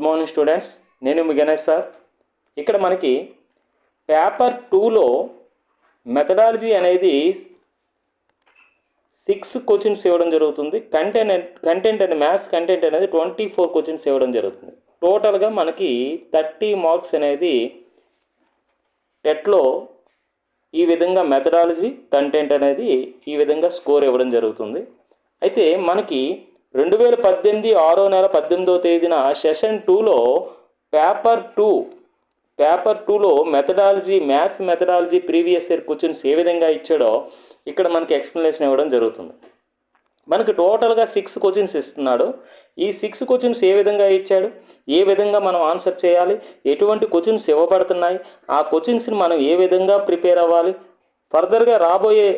Good morning students నేను మీ Ganesh sir. ఇక్కడ మనకి పేపర్ టూలో మెథడాలజీ అనేది సిక్స్ క్వశ్చన్స్ ఇవ్వడం జరుగుతుంది. కంటెంట్ కంటెంట్ అనేది మ్యాథ్స్ కంటెంట్ అనేది ట్వంటీ ఫోర్ క్వశ్చన్స్ ఇవ్వడం జరుగుతుంది. టోటల్గా మనకి థర్టీ మార్క్స్ అనేది టెట్లో ఈ విధంగా మెథడాలజీ కంటెంట్ అనేది ఈ విధంగా స్కోర్ ఇవ్వడం జరుగుతుంది. అయితే మనకి రెండు వేల పద్దెనిమిది ఆరో నెల పద్దెనిమిదో తేదీన సెషన్ టూలో పేపర్ టూ పేపర్ టూలో methodology maths methodology previous year questions ఏ విధంగా ఇచ్చాడో ఇక్కడ మనకి ఎక్స్ప్లెనేషన్ ఇవ్వడం జరుగుతుంది. మనకి టోటల్గా సిక్స్ క్వశ్చన్స్ ఇస్తున్నాడు. ఈ సిక్స్ క్వశ్చన్స్ ఏ విధంగా ఇచ్చాడు? ఏ విధంగా మనం ఆన్సర్ చేయాలి? ఎటువంటి క్వశ్చన్స్ ఇవ్వబడుతున్నాయి? ఆ క్వశ్చన్స్ని మనం ఏ విధంగా ప్రిపేర్ అవ్వాలి? ఫర్దర్గా రాబోయే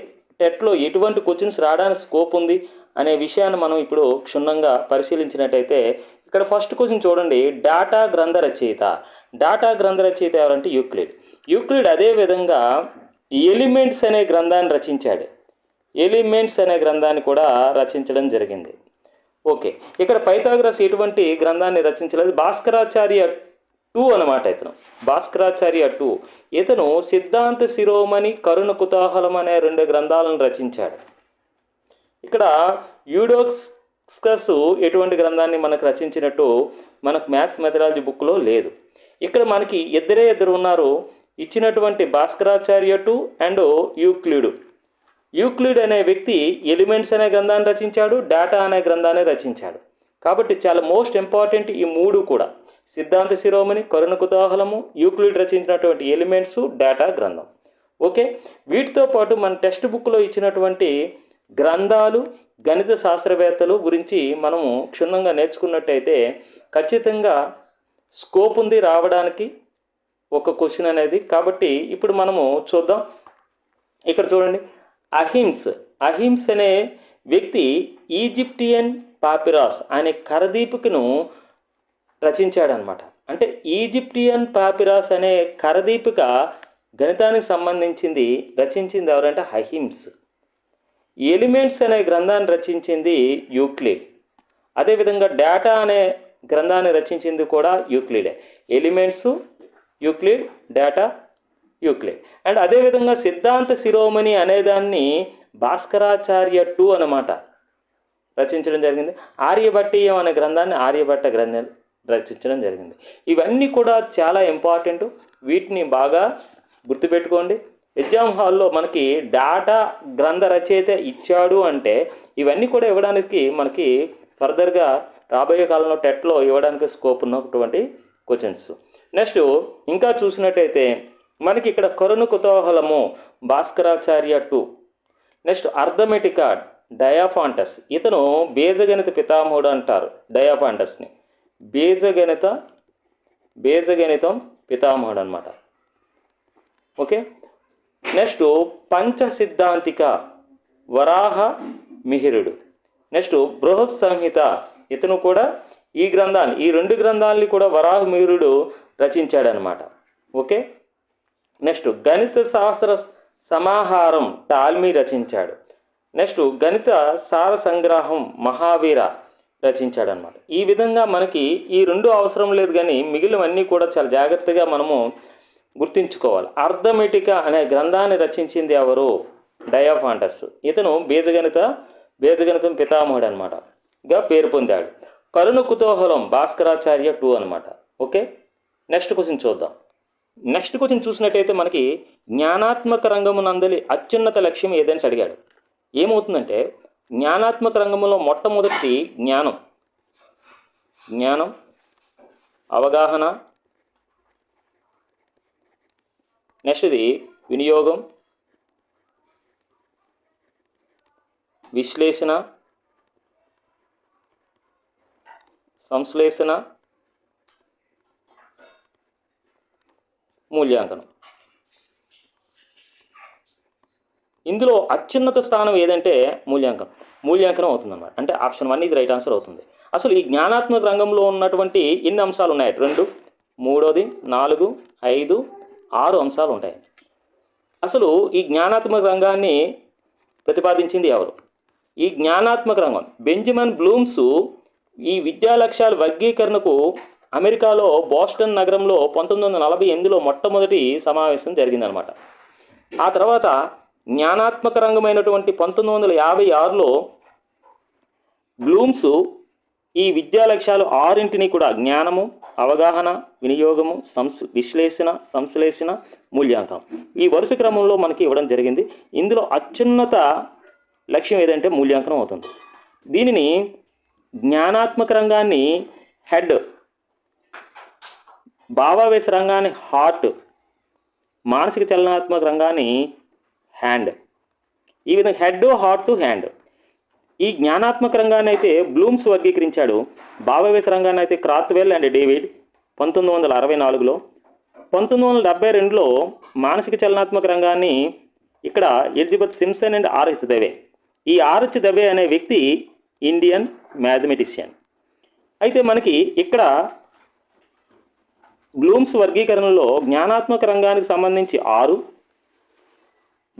టెట్లో ఎటువంటి క్వశ్చన్స్ రావడానికి స్కోప్ ఉంది? అనే విషయాన్ని మనం ఇప్పుడు క్షుణ్ణంగా పరిశీలించినట్టయితే ఇక్కడ ఫస్ట్ క్వశ్చన్ చూడండి. డాటా గ్రంథ రచయిత. డాటా గ్రంథ రచయిత ఎవరంటే యూక్లిడ్. యూక్లిడ్ అదే విధంగా ఎలిమెంట్స్ అనే గ్రంథాన్ని రచించాడు. ఎలిమెంట్స్ అనే గ్రంథాన్ని కూడా రచించడం జరిగింది. ఓకే. ఇక్కడ పైథాగ్రస్ ఎటువంటి గ్రంథాన్ని రచించలేదు. భాస్కరాచార్య టూ అనమాట ఇతను. భాస్కరాచార్య టూ. ఇతను సిద్ధాంత శిరోమణి కరుణ కుతూహలం అనే రెండు గ్రంథాలను రచించాడు. ఇక్కడ యూడోక్స్కస్ ఎటువంటి గ్రంథాన్ని మనకు రచించినట్టు మనకు మ్యాథ్స్ మెథడాలజీ బుక్లో లేదు. ఇక్కడ మనకి ఇద్దరే ఇద్దరు ఉన్నారు. ఇచ్చినటువంటి భాస్కరాచార్య అండ్ యూక్లిడ్. యూక్లిడ్ అనే వ్యక్తి ఎలిమెంట్స్ అనే గ్రంథాన్ని రచించాడు డేటా అనే గ్రంథాన్ని రచించాడు. కాబట్టి చాలా మోస్ట్ ఇంపార్టెంట్ ఈ మూడు కూడా. సిద్ధాంత శిరోమణి కరుణ కుతూహలము యూక్లిడ్ రచించినటువంటి ఎలిమెంట్స్ డేటా గ్రంథం. ఓకే? వీటితో పాటు మన టెక్స్ట్ బుక్లో ఇచ్చినటువంటి గ్రంథాలు గణిత శాస్త్రవేత్తలు గురించి మనము క్షుణ్ణంగా నేర్చుకున్నట్టయితే ఖచ్చితంగా స్కోప్ ఉంది రావడానికి ఒక క్వశ్చన్ అనేది. కాబట్టి ఇప్పుడు మనము చూద్దాం. ఇక్కడ చూడండి. అహింస్ అహింస్ అనే వ్యక్తి ఈజిప్టియన్ పాపిరాస్ అనే కరదీపికను రచించాడనమాట. అంటే ఈజిప్టియన్ పాపిరాస్ అనే కరదీపిక గణితానికి సంబంధించింది రచించింది ఎవరంటే అహింస్ ఎలిమెంట్స్ అనే గ్రంథాన్ని రచించింది యూక్లిడ్. అదేవిధంగా డేటా అనే గ్రంథాన్ని రచించింది కూడా యూక్లిడే. Elements Euclid Data Euclid. And అదేవిధంగా సిద్ధాంత శిరోమణి అనేదాన్ని భాస్కరాచార్య టూ అనమాట రచించడం జరిగింది. ఆర్యభట్టీయం అనే గ్రంథాన్ని ఆర్యభట్ట గ్రంథం రచించడం జరిగింది. ఇవన్నీ కూడా చాలా ఇంపార్టెంట్. వీటిని బాగా గుర్తుపెట్టుకోండి. ఎగ్జామ్ హాల్లో మనకి డాటా గ్రంథ రచయిత ఇచ్చాడు అంటే ఇవన్నీ కూడా ఇవ్వడానికి మనకి ఫర్దర్గా రాబోయే కాలంలో టెట్లో ఇవ్వడానికి స్కోప్ ఉన్నటువంటి క్వశ్చన్స్. నెక్స్ట్ ఇంకా చూసినట్టయితే మనకి ఇక్కడ Karana కుతూహలము Bhaskaracharya two. Next Arithmetica Diophantus. ఇతను బీజగణిత పితామహుడు అంటారు డయాఫాంటస్ని. బీజగణిత బీజగణితం పితామహుడు అనమాట ఓకే? నెక్స్ట్ పంచ సిద్ధాంతిక వరాహ మిహిరుడు. నెక్స్ట్ బృహత్ సంహిత ఇతను కూడా ఈ గ్రంథాన్ని ఈ రెండు గ్రంథాలని కూడా వరాహ మిహిరుడు రచించాడనమాట. ఓకే? నెక్స్ట్ గణిత శాస్త్ర సమాహారం టాల్మీ రచించాడు. నెక్స్ట్ గణిత సార సంగ్రహం మహావీర రచించాడనమాట. ఈ విధంగా మనకి ఈ రెండు అవసరం లేదు కానీ మిగిలినవన్నీ కూడా చాలా జాగ్రత్తగా మనము గుర్తుంచుకోవాలి. అర్థమెటిక అనే గ్రంథాన్ని రచించింది ఎవరు? డయాఫాంటస్. ఇతను బీజగణిత బీజగణితం పితామహుడు అనమాట గా పేరు పొందాడు. కరుణ కుతూహలం భాస్కరాచార్య టూ అనమాట ఓకే? నెక్స్ట్ క్వశ్చన్ చూద్దాం. నెక్స్ట్ క్వశ్చన్ చూసినట్టయితే మనకి జ్ఞానాత్మక రంగమునందలి అత్యున్నత లక్ష్యం ఏదని అడిగాడు. ఏమవుతుందంటే జ్ఞానాత్మక రంగంలో మొట్టమొదటి జ్ఞానం. జ్ఞానం అవగాహన నెక్స్ట్ ఇది వినియోగం విశ్లేషణ సంశ్లేషణ మూల్యాంకనం. ఇందులో అత్యున్నత స్థానం ఏదంటే మూల్యాంకనం. మూల్యాంకనం అవుతుందన్నమాట. అంటే ఆప్షన్ వన్ ఇది రైట్ ఆన్సర్ అవుతుంది. అసలు ఈ జ్ఞానాత్మక రంగంలో ఉన్నటువంటి ఎన్ని అంశాలు ఉన్నాయి? రెండు మూడోది నాలుగు ఐదు ఆరు అంశాలు ఉంటాయి. అసలు ఈ జ్ఞానాత్మక రంగాన్ని ప్రతిపాదించింది ఎవరు? ఈ జ్ఞానాత్మక రంగం బెంజమిన్ బ్లూమ్స్ ఈ విద్యా లక్ష్యాల వర్గీకరణకు అమెరికాలో బోస్టన్ నగరంలో పంతొమ్మిది వందల నలభై ఎనిమిదిలో మొట్టమొదటి సమావేశం జరిగిందనమాట. ఆ తర్వాత జ్ఞానాత్మక రంగమైనటువంటి పంతొమ్మిది వందల యాభై ఆరులో బ్లూమ్స్ ఈ విద్యా లక్ష్యాలు ఆరింటిని కూడా జ్ఞానము అవగాహన వినియోగము సంస్ విశ్లేషణ సంశ్లేషణ మూల్యాంకనం ఈ వరుస క్రమంలో మనకి ఇవ్వడం జరిగింది. ఇందులో అత్యున్నత లక్ష్యం ఏదంటే మూల్యాంకనం అవుతుంది. దీనిని జ్ఞానాత్మక రంగాన్ని హెడ్ భావావేశ రంగాన్ని హార్ట్ మానసిక చలనాత్మక రంగాన్ని హ్యాండ్. ఈ విధంగా హెడ్ హార్ట్ హ్యాండ్. ఈ జ్ఞానాత్మక రంగాన్నైతే బ్లూమ్స్ వర్గీకరించాడు. భావవేశ రంగాన్ని అయితే క్రాత్వెల్ అండ్ డేవిడ్ పంతొమ్మిది వందల అరవై నాలుగులో పంతొమ్మిది వందల డెబ్బై రెండులో మానసిక చలనాత్మక రంగాన్ని ఇక్కడ Elizabeth Simpson and R H Dave. ఈ ఆర్హెచ్ దవే అనే వ్యక్తి ఇండియన్ మ్యాథమెటిషియన్. అయితే మనకి ఇక్కడ బ్లూమ్స్ వర్గీకరణలో జ్ఞానాత్మక రంగానికి సంబంధించి ఆరు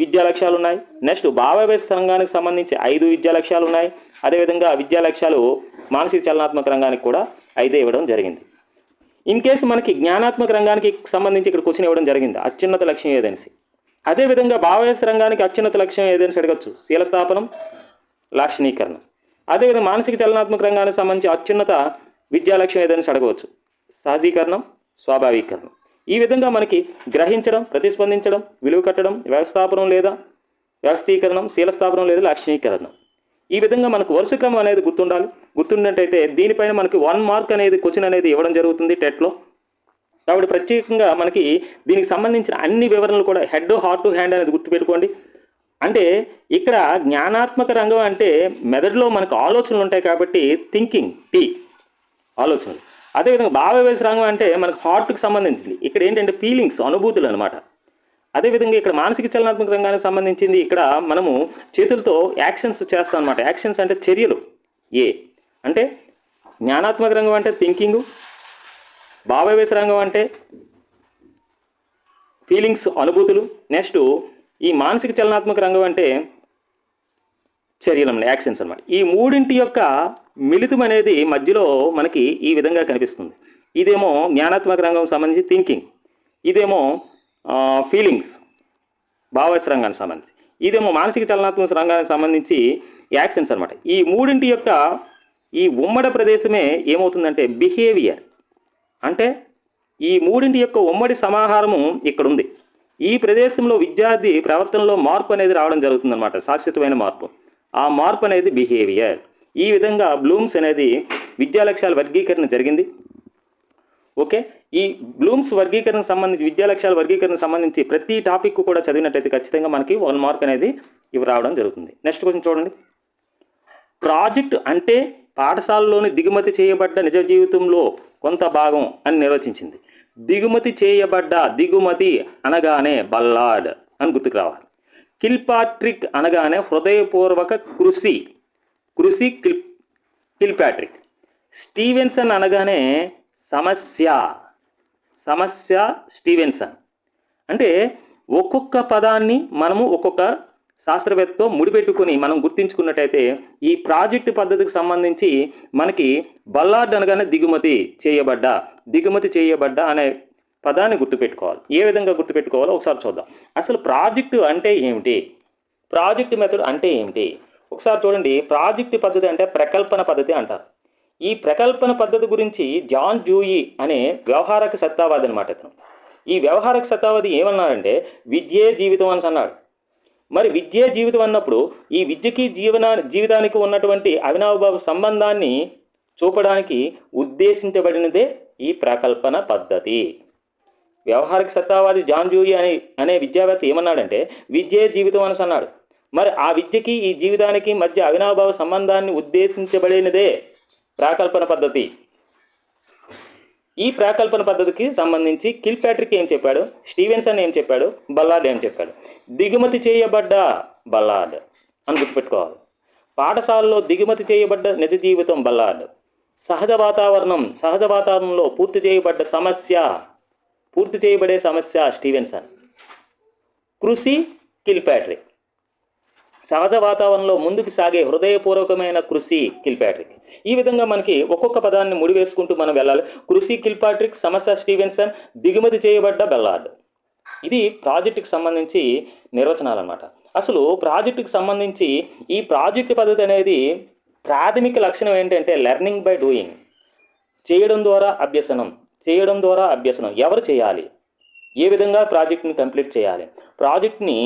విద్యా లక్ష్యాలు ఉన్నాయి. నెక్స్ట్ భావావేశ రంగానికి సంబంధించి ఐదు విద్యా లక్ష్యాలు ఉన్నాయి. అదేవిధంగా విద్యా లక్ష్యాలు మానసిక చలనాత్మక రంగానికి కూడా ఐదే ఇవ్వడం జరిగింది. ఇన్ కేసు మనకి జ్ఞానాత్మక రంగానికి సంబంధించి ఇక్కడ క్వశ్చన్ ఇవ్వడం జరిగింది. అత్యున్నత లక్ష్యం ఏదనేసి అదేవిధంగా భావావేశ రంగానికి అత్యున్నత లక్ష్యం ఏదనేసి అడగచ్చు. శీలస్థాపనం లాక్షణీకరణం. అదేవిధంగా మానసిక చలనాత్మక రంగానికి సంబంధించి అత్యున్నత విద్యా లక్ష్యం ఏదనేసి అడగవచ్చు సహజీకరణం స్వాభావీకరణం ఈ విధంగా మనకి గ్రహించడం ప్రతిస్పందించడం విలువ కట్టడం వ్యవస్థాపనం లేదా వ్యవస్థీకరణం శీలస్థాపనం లేదా లాక్షణీకరణం. ఈ విధంగా మనకు వరుస క్రమం అనేది గుర్తుండాలి. గుర్తుండేటైతే దీనిపైన మనకి వన్ మార్క్ అనేది క్వశ్చన్ అనేది ఇవ్వడం జరుగుతుంది టెట్లో కాబట్టి ప్రత్యేకంగా మనకి దీనికి సంబంధించిన అన్ని వివరణలు కూడా హెడ్ హార్ట్ టు హ్యాండ్ అనేది గుర్తుపెట్టుకోండి. అంటే ఇక్కడ జ్ఞానాత్మక రంగం అంటే మెదడులో మనకు ఆలోచనలు ఉంటాయి కాబట్టి థింకింగ్ టీ ఆలోచనలు. అదేవిధంగా భావవేశ రంగం అంటే మనకు హార్ట్కి సంబంధించింది. ఇక్కడ ఏంటంటే ఫీలింగ్స్ అనుభూతులు అనమాట అదేవిధంగా ఇక్కడ మానసిక చలనాత్మక రంగానికి సంబంధించింది ఇక్కడ మనము చేతులతో యాక్షన్స్ చేస్తాం అనమాట యాక్షన్స్ అంటే చర్యలు. ఏ? అంటే జ్ఞానాత్మక రంగం అంటే థింకింగ్ భావవేశ రంగం అంటే ఫీలింగ్స్ అనుభూతులు. నెక్స్ట్ ఈ మానసిక చలనాత్మక రంగం అంటే చర్యలు అన్నమాట యాక్షన్స్ అనమాట ఈ మూడింటి యొక్క మిళితం అనేది మధ్యలో మనకి ఈ విధంగా కనిపిస్తుంది. ఇదేమో జ్ఞానాత్మక రంగం సంబంధించి థింకింగ్ ఇదేమో ఫీలింగ్స్ భావస్ రంగానికి సంబంధించి. ఇదేమో మానసిక చలనాత్మక రంగానికి సంబంధించి యాక్షన్స్ అనమాట ఈ మూడింటి యొక్క ఈ ఉమ్మడి ప్రదేశమే ఏమవుతుందంటే బిహేవియర్ అంటే ఈ మూడింటి యొక్క ఉమ్మడి సమాహారము ఇక్కడ ఉంది ఈ ప్రదేశంలో విద్యార్థి ప్రవర్తనలో మార్పు అనేది రావడం జరుగుతుందన్నమాట. శాశ్వతమైన మార్పు. ఆ మార్పు అనేది బిహేవియర్. ఈ విధంగా బ్లూమ్స్ అనేది విద్యా లక్ష్యాల వర్గీకరణ జరిగింది. ఓకే? ఈ బ్లూమ్స్ వర్గీకరణకు సంబంధించి విద్యా లక్ష్యాల వర్గీకరణకు సంబంధించి ప్రతి టాపిక్ కూడా చదివినట్టయితే ఖచ్చితంగా మనకి వన్ మార్క్ అనేది ఇవి రావడం జరుగుతుంది. నెక్స్ట్ క్వశ్చన్ చూడండి. ప్రాజెక్ట్ అంటే పాఠశాలలోని దిగుమతి చేయబడ్డ నిజ జీవితంలో కొంత భాగం అని నిర్వచించింది. దిగుమతి చేయబడ్డ దిగుమతి అనగానే బల్లాడ్ అని గుర్తుకు రావాలి. కిల్పాట్రిక్ అనగానే హృదయపూర్వక కృషి కృషి కిల్ కిల్పాట్రిక్. స్టీవెన్సన్ అనగానే సమస్య సమస్య స్టీవెన్సన్. అంటే ఒక్కొక్క పదాన్ని మనము ఒక్కొక్క శాస్త్రవేత్తతో ముడిపెట్టుకుని మనం గుర్తించుకున్నట్టయితే ఈ ప్రాజెక్టు పద్ధతికి సంబంధించి మనకి బల్లార్డ్ అనగానే దిగుమతి చేయబడ్డ దిగుమతి చేయబడ్డ అనే పదాన్ని గుర్తుపెట్టుకోవాలి. ఏ విధంగా గుర్తుపెట్టుకోవాలో ఒకసారి చూద్దాం. అసలు ప్రాజెక్టు అంటే ఏమిటి? ప్రాజెక్ట్ మెథడ్ అంటే ఏమిటి? ఒకసారి చూడండి. ప్రాజెక్ట్ పద్ధతి అంటే ప్రకల్పన పద్ధతి అంటారు. ఈ ప్రకల్పన పద్ధతి గురించి జాన్ జూయి అనే వ్యవహారక సత్తావాది అనమాట ఇతను. ఈ వ్యవహారక సత్తావాది ఏమన్నాడంటే విద్యే జీవితం అని అన్నాడు. మరి విద్యే జీవితం అన్నప్పుడు ఈ విద్యకి జీవన జీవితానికి ఉన్నటువంటి అవినావభావ సంబంధాన్ని చూపడానికి ఉద్దేశించబడినదే ఈ ప్రకల్పన పద్ధతి. వ్యవహారిక సత్తావాది జాన్ జూయి అనే అనే విద్యావేత్త ఏమన్నాడంటే విద్యే జీవితం అని అన్నాడు. మరి ఆ విద్యకి ఈ జీవితానికి మధ్య అవినాభావ సంబంధాన్ని ఉద్దేశించబడినదే ప్రాకల్పన పద్ధతి. ఈ ప్రాకల్పన పద్ధతికి సంబంధించి కిల్పాట్రిక్ ఏం చెప్పాడు? స్టీవెన్సన్ ఏం చెప్పాడు? బల్లార్డ్ ఏం చెప్పాడు? దిగుమతి చేయబడ్డ బల్లార్డ్ అని గుర్తుపెట్టుకోవాలి. పాఠశాలలో దిగుమతి చేయబడ్డ నిజ జీవితం బల్లార్డ్ సహజ వాతావరణం సహజ వాతావరణంలో పూర్తి చేయబడ్డ సమస్య పూర్తి చేయబడే సమస్య స్టీవెన్సన్ కృషి కిల్పాట్రిక్ సహజ వాతావరణంలో ముందుకు సాగే హృదయపూర్వకమైన కృషి కిల్పాట్రిక్ ఈ విధంగా మనకి ఒక్కొక్క పదాన్ని ముడివేసుకుంటూ మనం వెళ్ళాలి. కృషి కిల్పాట్రిక్ సమస్య స్టీవెన్సన్ దిగుమతి చేయబడ్డ బెల్లార్డ్ ఇది ప్రాజెక్టుకి సంబంధించి నిర్వచనాలు అనమాట అసలు ప్రాజెక్టుకి సంబంధించి ఈ ప్రాజెక్టు పద్ధతి అనేది ప్రాథమిక లక్షణం ఏంటంటే లెర్నింగ్ బై డూయింగ్ చేయడం ద్వారా అభ్యసనం. చేయడం ద్వారా అభ్యసనం ఎవరు చేయాలి? ఏ విధంగా ప్రాజెక్ట్ని కంప్లీట్ చేయాలి? ప్రాజెక్ట్ని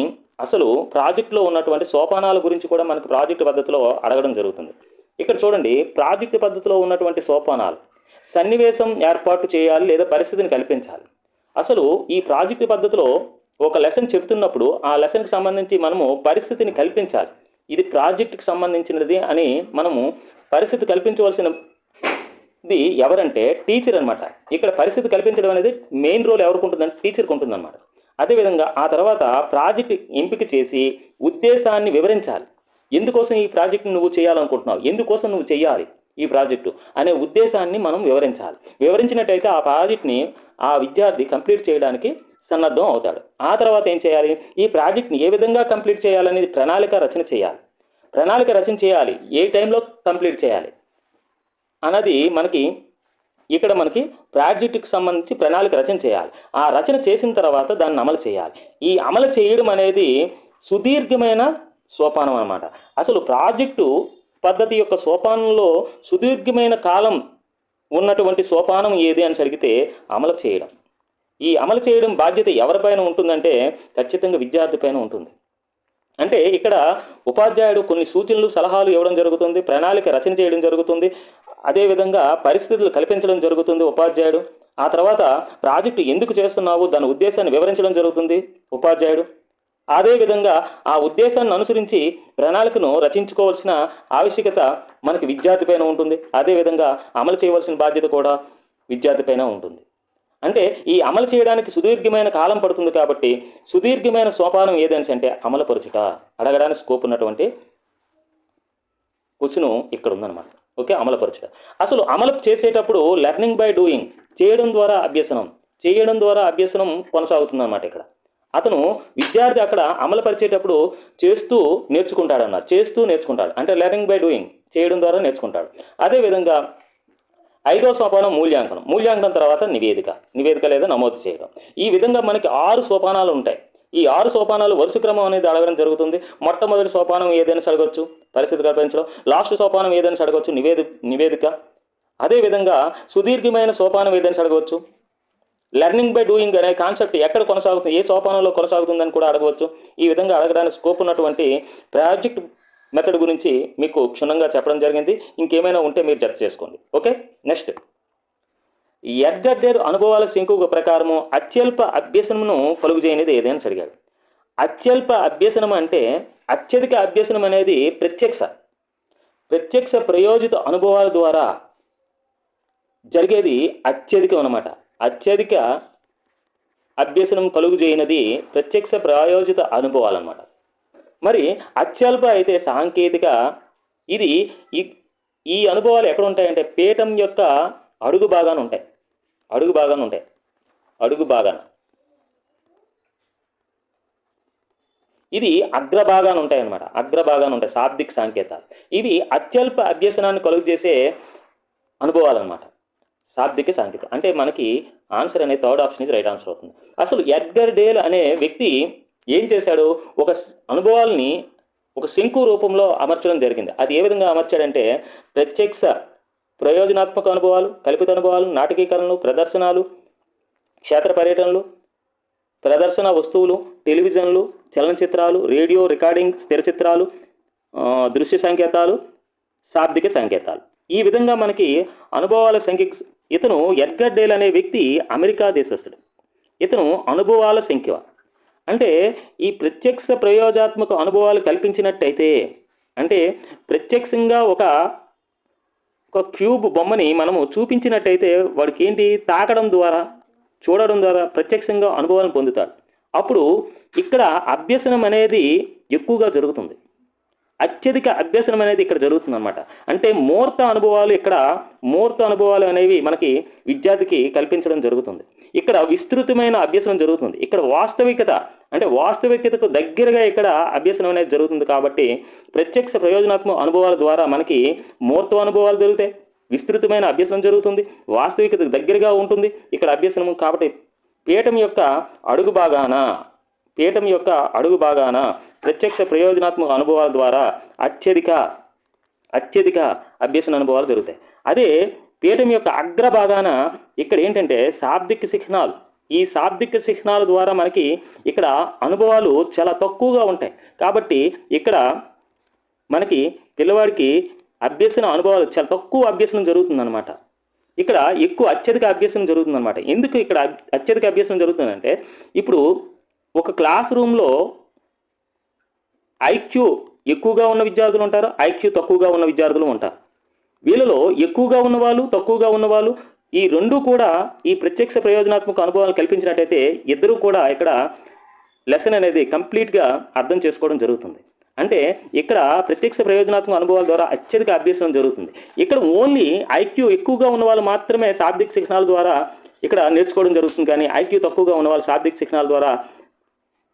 అసలు ప్రాజెక్ట్లో ఉన్నటువంటి సోపానాల గురించి కూడా మనకు ప్రాజెక్ట్ పద్ధతిలో అడగడం జరుగుతుంది. ఇక్కడ చూడండి ప్రాజెక్ట్ పద్ధతిలో ఉన్నటువంటి సోపానాలు సన్నివేశం ఏర్పాటు చేయాలి లేదా పరిస్థితిని కల్పించాలి. అసలు ఈ ప్రాజెక్ట్ పద్ధతిలో ఒక లెసన్ చెప్తున్నప్పుడు ఆ లెసన్కి సంబంధించి మనము పరిస్థితిని కల్పించాలి. ఇది ప్రాజెక్టుకి సంబంధించినది అని మనము పరిస్థితి కల్పించవలసిన ఇది ఎవరంటే టీచర్ అనమాట ఇక్కడ పరిస్థితి కల్పించడం అనేది మెయిన్ రోల్ ఎవరికి ఉంటుందంటే టీచర్కి ఉంటుందన్నమాట. అదేవిధంగా ఆ తర్వాత ప్రాజెక్ట్ ఎంపిక చేసి ఉద్దేశాన్ని వివరించాలి. ఎందుకోసం ఈ ప్రాజెక్ట్ నువ్వు చేయాలనుకుంటున్నావు? ఎందుకోసం నువ్వు చేయాలి ఈ ప్రాజెక్టు? అనే ఉద్దేశాన్ని మనం వివరించాలి. వివరించినట్టయితే ఆ ప్రాజెక్ట్ని ఆ విద్యార్థి కంప్లీట్ చేయడానికి సన్నద్ధం అవుతాడు. ఆ తర్వాత ఏం చేయాలి? ఈ ప్రాజెక్ట్ని ఏ విధంగా కంప్లీట్ చేయాలనేది ప్రణాళిక రచన చేయాలి. ప్రణాళిక రచన చేయాలి. ఏ టైంలో కంప్లీట్ చేయాలి? అన్నది మనకి ఇక్కడ మనకి ప్రాజెక్టుకు సంబంధించి ప్రణాళిక రచన చేయాలి. ఆ రచన చేసిన తర్వాత దాన్ని అమలు చేయాలి. ఈ అమలు చేయడం అనేది సుదీర్ఘమైన సోపానం అనమాట అసలు ప్రాజెక్టు పద్ధతి యొక్క సోపానంలో సుదీర్ఘమైన కాలం ఉన్నటువంటి సోపానం ఏది అని అడిగితే అమలు చేయడం. ఈ అమలు చేయడం బాధ్యత ఎవరిపైన ఉంటుందంటే ఖచ్చితంగా విద్యార్థి పైన ఉంటుంది. అంటే ఇక్కడ ఉపాధ్యాయుడు కొన్ని సూచనలు సలహాలు ఇవ్వడం జరుగుతుంది ప్రణాళిక రచన చేయడం జరుగుతుంది అదేవిధంగా పరిస్థితులు కల్పించడం జరుగుతుంది ఉపాధ్యాయుడు. ఆ తర్వాత ప్రాజెక్టు ఎందుకు చేస్తున్నావు దాని ఉద్దేశాన్ని వివరించడం జరుగుతుంది ఉపాధ్యాయుడు. అదేవిధంగా ఆ ఉద్దేశాన్ని అనుసరించి ప్రణాళికను రచించుకోవాల్సిన ఆవశ్యకత మనకి విద్యార్థి పైన ఉంటుంది. అదేవిధంగా అమలు చేయవలసిన బాధ్యత కూడా విద్యార్థి పైన ఉంటుంది. అంటే ఈ అమలు చేయడానికి సుదీర్ఘమైన కాలం పడుతుంది కాబట్టి సుదీర్ఘమైన సోపానం ఏదని అంటే అమలుపరచుట. అడగడానికి స్కోప్ ఉన్నటువంటి క్వశ్చను ఇక్కడ ఉందన్నమాట. ఓకే అమలుపరచుట. అసలు అమలు చేసేటప్పుడు లెర్నింగ్ బై డూయింగ్ చేయడం ద్వారా అభ్యసనం చేయడం ద్వారా అభ్యసనం కొనసాగుతుందన్నమాట ఇక్కడ. అతను విద్యార్థి అక్కడ అమలుపరిచేటప్పుడు చేస్తూ నేర్చుకుంటాడన్నారు చేస్తూ నేర్చుకుంటాడు. అంటే లెర్నింగ్ బై డూయింగ్ చేయడం ద్వారా నేర్చుకుంటాడు. అదేవిధంగా ఐదో సోపానం మూల్యాంకనం. మూల్యాంకనం తర్వాత నివేదిక. నివేదిక లేదా నమోదు చేయడం. ఈ విధంగా మనకి ఆరు సోపానాలు ఉంటాయి. ఈ ఆరు సోపానాలు వరుస క్రమం అనేది అడగడం జరుగుతుంది. మొట్టమొదటి సోపానం ఏదైనా అడగొచ్చు పరిస్థితి కల్పించడం. లాస్ట్ సోపానం ఏదైనా అడగొచ్చు నివేది నివేదిక. అదేవిధంగా సుదీర్ఘమైన సోపానం ఏదైనా అడగవచ్చు లెర్నింగ్ బై డూయింగ్ అనే కాన్సెప్ట్ ఎక్కడ కొనసాగుతుంది? ఏ సోపానంలో కొనసాగుతుందని కూడా అడగవచ్చు. ఈ విధంగా అడగడానికి స్కోప్ ఉన్నటువంటి ప్రాజెక్ట్ మెథడ్ గురించి మీకు క్షుణ్ణంగా చెప్పడం జరిగింది. ఇంకేమైనా ఉంటే మీరు జత చేసుకోండి. ఓకే? నెక్స్ట్. ఎడ్గర్డేర్ అనుభవాల శంకుక ప్రకారము అత్యల్ప అభ్యసనమును కలుగు చేయనిది ఏదైనా అడిగాడు అత్యల్ప అభ్యసనం అంటే అత్యధిక అభ్యసనం అనేది ప్రత్యక్ష. ప్రత్యక్ష ప్రయోజిత అనుభవాల ద్వారా జరిగేది అత్యధికం అన్నమాట. అత్యధిక అభ్యసనం కలుగు చేయనది ప్రత్యక్ష ప్రాయోజిత అనుభవాలన్నమాట మరి అత్యల్ప అయితే సాంకేతిక ఇది ఈ అనుభవాలు ఎక్కడ ఉంటాయంటే పీఠం యొక్క అడుగు భాగాన ఉంటాయి. అడుగు భాగాన ఉంటాయి. అడుగు భాగాన. ఇది అగ్రభాగాన ఉంటాయి అనమాట అగ్రభాగాన ఉంటాయి శాబ్దిక్ సాంకేతాలు. ఇవి అత్యల్ప అభ్యసనాన్ని కలుగు చేసే అనుభవాలు అనమాట శాబ్దిక సాంకేతం అంటే మనకి ఆన్సర్ అనే third option is right answer అవుతుంది. అసలు ఎడ్గర్ డేల్ అనే వ్యక్తి ఏం చేశాడు? ఒక అనుభవాల్ని ఒక శంకు రూపంలో అమర్చడం జరిగింది. అది ఏ విధంగా అమర్చాడంటే ప్రత్యక్ష ప్రయోజనాత్మక అనుభవాలు కల్పిత అనుభవాలు నాటకీకరణలు ప్రదర్శనలు క్షేత్ర పర్యటనలు ప్రదర్శన వస్తువులు టెలివిజన్లు చలనచిత్రాలు రేడియో రికార్డింగ్ స్థిర చిత్రాలు దృశ్య సంకేతాలు శాబ్దిక సంకేతాలు. ఈ విధంగా మనకి అనుభవాల సంఖ్య ఇతను ఎడ్గర్ డేల్ అనే వ్యక్తి అమెరికా దేశస్థుడు. ఇతను అనుభవాల సంఖ్య అంటే ఈ ప్రత్యక్ష ప్రయోజాత్మక అనుభవాలు కల్పించినట్టయితే అంటే ప్రత్యక్షంగా ఒక ఒక క్యూబ్ బొమ్మని మనము చూపించినట్టయితే వాడికి ఏంటి తాకడం ద్వారా చూడడం ద్వారా ప్రత్యక్షంగా అనుభవాలను పొందుతాడు. అప్పుడు ఇక్కడ అభ్యసనం అనేది ఎక్కువగా జరుగుతుంది. అత్యధిక అభ్యసనం అనేది ఇక్కడ జరుగుతుందన్నమాట. అంటే మూర్త అనుభవాలు ఇక్కడ మూర్త అనుభవాలు అనేవి మనకి విద్యార్థికి కల్పించడం జరుగుతుంది. ఇక్కడ విస్తృతమైన అభ్యసనం జరుగుతుంది. ఇక్కడ వాస్తవికత అంటే వాస్తవికతకు దగ్గరగా ఇక్కడ అభ్యసనం అనేది జరుగుతుంది కాబట్టి ప్రత్యక్ష ప్రయోజనాత్మక అనుభవాల ద్వారా మనకి మూర్త అనుభవాలు జరుగుతాయి విస్తృతమైన అభ్యసనం జరుగుతుంది. వాస్తవికతకు దగ్గరగా ఉంటుంది ఇక్కడ అభ్యసనం కాబట్టి పీఠం యొక్క అడుగు భాగాన పీఠం యొక్క అడుగు భాగాన ప్రత్యక్ష ప్రయోజనాత్మక అనుభవాల ద్వారా అత్యధిక అత్యధిక అభ్యసన అనుభవాలు జరుగుతాయి. అదే పీఠం యొక్క అగ్రభాగాన ఇక్కడ ఏంటంటే శాబ్దిక చిహ్నాలు ఈ శాబ్దిక చిహ్నాల ద్వారా మనకి ఇక్కడ అనుభవాలు చాలా తక్కువగా ఉంటాయి. కాబట్టి ఇక్కడ మనకి పిల్లవాడికి అభ్యసన అనుభవాలు చాలా తక్కువ అభ్యసనం జరుగుతుందన్నమాట. ఇక్కడ ఎక్కువ అత్యధిక అభ్యసనం జరుగుతుందన్నమాట. ఎందుకు ఇక్కడ అత్యధిక అభ్యసనం జరుగుతుందంటే ఇప్పుడు ఒక క్లాస్ రూమ్లో ఐక్యూ ఎక్కువగా ఉన్న విద్యార్థులు ఉంటారు ఐక్యూ తక్కువగా ఉన్న విద్యార్థులు ఉంటారు. వీళ్ళలో ఎక్కువగా ఉన్నవాళ్ళు తక్కువగా ఉన్నవాళ్ళు ఈ రెండు కూడా ఈ ప్రత్యక్ష ప్రయోజనాత్మక అనుభవాలు కల్పించినట్టయితే ఇద్దరూ కూడా ఇక్కడ లెసన్ అనేది కంప్లీట్గా అర్థం చేసుకోవడం జరుగుతుంది. అంటే ఇక్కడ ప్రత్యక్ష ప్రయోజనాత్మక అనుభవాల ద్వారా అత్యధిక అభ్యసనం జరుగుతుంది. ఇక్కడ ఓన్లీ ఐక్యూ ఎక్కువగా ఉన్న వాళ్ళు మాత్రమే శాబ్దిక చిహ్నాల ద్వారా ఇక్కడ నేర్చుకోవడం జరుగుతుంది కానీ ఐక్యూ తక్కువగా ఉన్న వాళ్ళు శాబ్దిక చిహ్నాల ద్వారా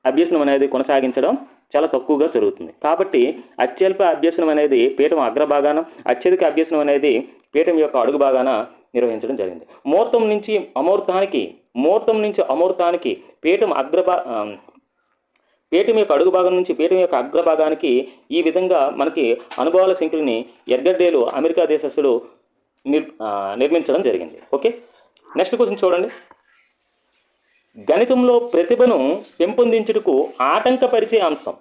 అభ్యసనం అనేది కొనసాగించడం చాలా తక్కువగా జరుగుతుంది. కాబట్టి అత్యల్ప అభ్యసనం అనేది పీఠం అగ్రభాగాన అత్యధిక అభ్యసనం అనేది పీఠం యొక్క అడుగు భాగాన నిర్వహించడం జరిగింది. ముహూర్తం నుంచి అమూర్తానికి ముహూర్తం నుంచి అమూర్తానికి పీఠం అగ్రభా పీఠం యొక్క అడుగు భాగం నుంచి పీఠం యొక్క అగ్రభాగానికి ఈ విధంగా మనకి అనుభవాల శంకుని ఎర్గడ్డేలు అమెరికా దేశస్థులు నిర్ నిర్మించడం జరిగింది. ఓకే? నెక్స్ట్ క్వశ్చన్ చూడండి. గణితంలో ప్రతిభను పెంపొందించుటకు ఆటంకపరిచే అంశం.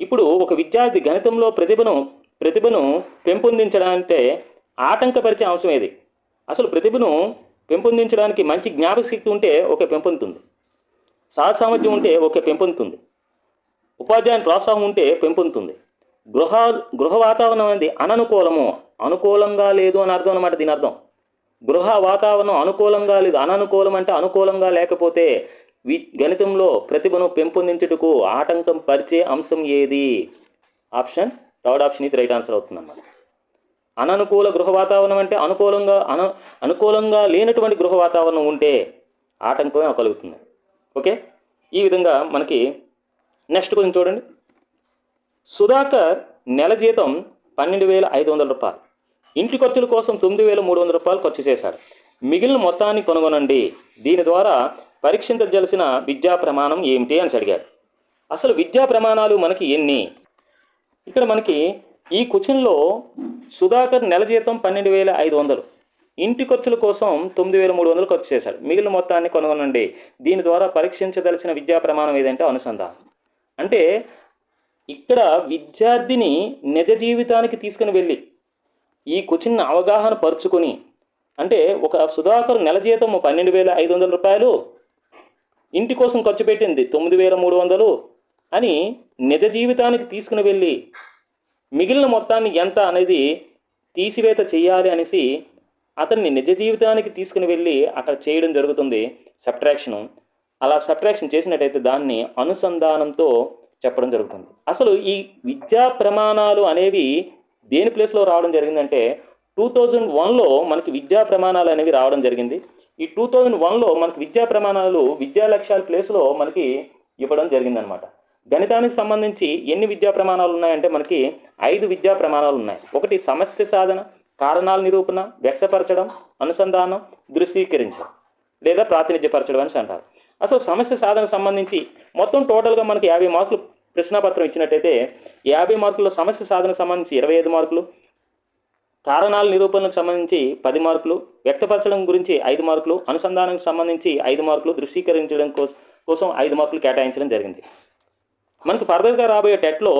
ఇప్పుడు ఒక విద్యార్థి గణితంలో ప్రతిభను ప్రతిభను పెంపొందించడాలంటే ఆటంకపరిచే అంశం ఏది? అసలు ప్రతిభను పెంపొందించడానికి మంచి జ్ఞాపక శక్తి ఉంటే ఒకే పెంపొందుతుంది. సహజ సామర్థ్యం ఉంటే ఒకే పెంపొందుతుంది. ఉపాధ్యాయుని ప్రోత్సాహం ఉంటే పెంపొందుతుంది. గృహ గృహ వాతావరణం అనేది అననుకూలము అనుకూలంగా లేదు అని అర్థం అనమాట దీని అర్థం. గృహ వాతావరణం అనుకూలంగా లేదు అననుకూలం అంటే అనుకూలంగా లేకపోతే వి గణితంలో ప్రతిభను పెంపొందించుటకు ఆటంకం పరిచే అంశం ఏది? ఆప్షన్ థర్డ్ ఆప్షన్ ఇది రైట్ ఆన్సర్ అవుతుందన్నమాట. అననుకూల గృహ వాతావరణం అంటే అనుకూలంగా అన అనుకూలంగా లేనటువంటి గృహ వాతావరణం ఉంటే ఆటంకమే కలుగుతుంది. ఓకే? ఈ విధంగా మనకి నెక్స్ట్ కొంచెం చూడండి. సుధాకర్ నెల జీతం పన్నెండు వేల ఐదు వందల రూపాయలు. ఇంటి ఖర్చుల కోసం తొమ్మిది వేల మూడు వందల రూపాయలు ఖర్చు చేశారు. మిగిలిన మొత్తాన్ని కనుగొనండి. దీని ద్వారా పరీక్షించవలసిన విద్యా ప్రమాణం ఏమిటి అని అడిగాడు అసలు విద్యా ప్రమాణాలు మనకి ఎన్ని? ఇక్కడ మనకి ఈ క్వశ్చన్లో సుధాకర్ నెల జీతం పన్నెండు వేల ఐదు వందలు. ఇంటి ఖర్చుల కోసం తొమ్మిది వేల మూడు వందలు ఖర్చు చేశాడు మిగిలిన మొత్తాన్ని కనుగొనండి. దీని ద్వారా పరీక్షించదలసిన విద్యా ప్రమాణం ఏదంటే అనుసంధానం. అంటే ఇక్కడ విద్యార్థిని నిజ జీవితానికి తీసుకుని వెళ్ళి ఈ క్వశ్చన్ అవగాహన పరుచుకొని అంటే ఒక సుధాకర్ నెల జీతం పన్నెండు వేల ఐదు వందల రూపాయలు ఇంటి కోసం ఖర్చు పెట్టింది తొమ్మిది వేల మూడు వందలు అని నిజ జీవితానికి తీసుకుని వెళ్ళి మిగిలిన మొత్తాన్ని ఎంత అనేది తీసివేత చేయాలి అనేసి అతన్ని నిజ జీవితానికి తీసుకుని వెళ్ళి అక్కడ చేయడం జరుగుతుంది సబ్ట్రాక్షను. అలా సబ్ట్రాక్షన్ చేసినట్టయితే దాన్ని అనుసంధానంతో చెప్పడం జరుగుతుంది. అసలు ఈ విద్యా ప్రమాణాలు అనేవి దేని ప్లేస్లో రావడం జరిగిందంటే టూ థౌజండ్ వన్లో మనకి విద్యా ప్రమాణాలు అనేవి రావడం జరిగింది. ఈ టూ థౌజండ్ వన్లో మనకి విద్యా ప్రమాణాలు విద్యా లక్ష్యాల ప్లేస్లో మనకి ఇవ్వడం జరిగిందనమాట గణితానికి సంబంధించి ఎన్ని విద్యా ప్రమాణాలు ఉన్నాయంటే మనకి ఐదు విద్యా ప్రమాణాలు ఉన్నాయి. ఒకటి సమస్య సాధన కారణాల నిరూపణ వ్యక్తపరచడం అనుసంధానం దృశ్యీకరించడం లేదా ప్రాతినిధ్యపరచడం అని అంటారు. అసలు సమస్య సాధన సంబంధించి మొత్తం టోటల్గా మనకి యాభై మార్కులు ప్రశ్నాపత్రం ఇచ్చినట్టయితే యాభై మార్కుల్లో సమస్య సాధనకు సంబంధించి ఇరవై ఐదు మార్కులు కారణాల నిరూపణకు సంబంధించి పది మార్కులు వ్యక్తపరచడం గురించి ఐదు మార్కులు అనుసంధానానికి సంబంధించి ఐదు మార్కులు దృశ్యీకరించడం కోసం ఐదు మార్కులు కేటాయించడం జరిగింది. మనకు ఫర్దర్గా రాబోయే టెట్లో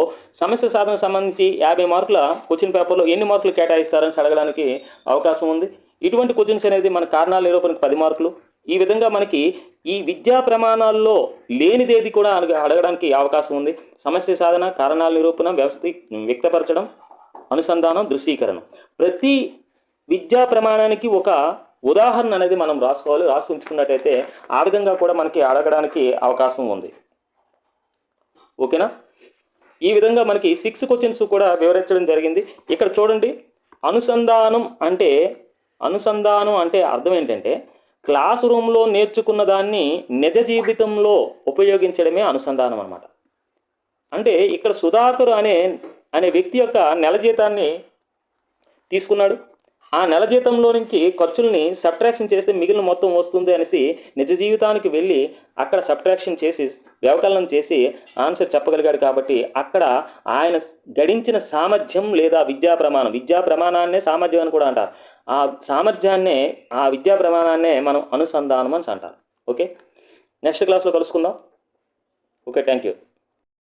సమస్య సాధనకు సంబంధించి యాభై మార్కుల క్వశ్చన్ పేపర్లో ఎన్ని మార్కులు కేటాయిస్తారని అడగడానికి అవకాశం ఉంది. ఇటువంటి క్వశ్చన్స్ అనేది మన కారణాల నిరూపణకు పది మార్కులు ఈ విధంగా మనకి ఈ విద్యా ప్రమాణాల్లో లేనిదేది కూడా అడగడానికి అవకాశం ఉంది. సమస్య సాధన కారణాల నిరూపణ వ్యవస్థ వ్యక్తపరచడం అనుసంధానం దృశ్యీకరణం ప్రతి విద్యా ప్రమాణానికి ఒక ఉదాహరణ అనేది మనం రాసుకోవాలి. రాసి ఉంచుకున్నట్టయితే ఆ విధంగా కూడా మనకి అడగడానికి అవకాశం ఉంది. ఓకేనా? ఈ విధంగా మనకి సిక్స్ క్వశ్చన్స్ కూడా వివరించడం జరిగింది. ఇక్కడ చూడండి. అనుసంధానం అంటే అనుసంధానం అంటే అర్థం ఏంటంటే క్లాస్ రూమ్లో నేర్చుకున్న దాన్ని నిజ జీవితంలో ఉపయోగించడమే అనుసంధానం అనమాట అంటే ఇక్కడ సుధాకర్ అనే అనే వ్యక్తి యొక్క నెల జీతాన్ని తీసుకున్నాడు. ఆ నెల జీతంలో నుంచి ఖర్చుల్ని సబ్ట్రాక్షన్ చేస్తే మిగిలిన మొత్తం వస్తుంది అనేసి నిజ జీవితానికి వెళ్ళి అక్కడ సబ్ట్రాక్షన్ చేసి వ్యవకలనం చేసి ఆన్సర్ చెప్పగలిగాడు కాబట్టి అక్కడ ఆయన గడించిన సామర్థ్యం లేదా విద్యా ప్రమాణం. విద్యా ప్రమాణాన్నే సామర్థ్యం అని కూడా అంటారు. ఆ సామర్థ్యాన్నే ఆ విద్యా ప్రమాణాన్నే మనం అనుసంధానం అని అంటారు. ఓకే? నెక్స్ట్ క్లాస్లో కలుసుకుందాం. Okay thank you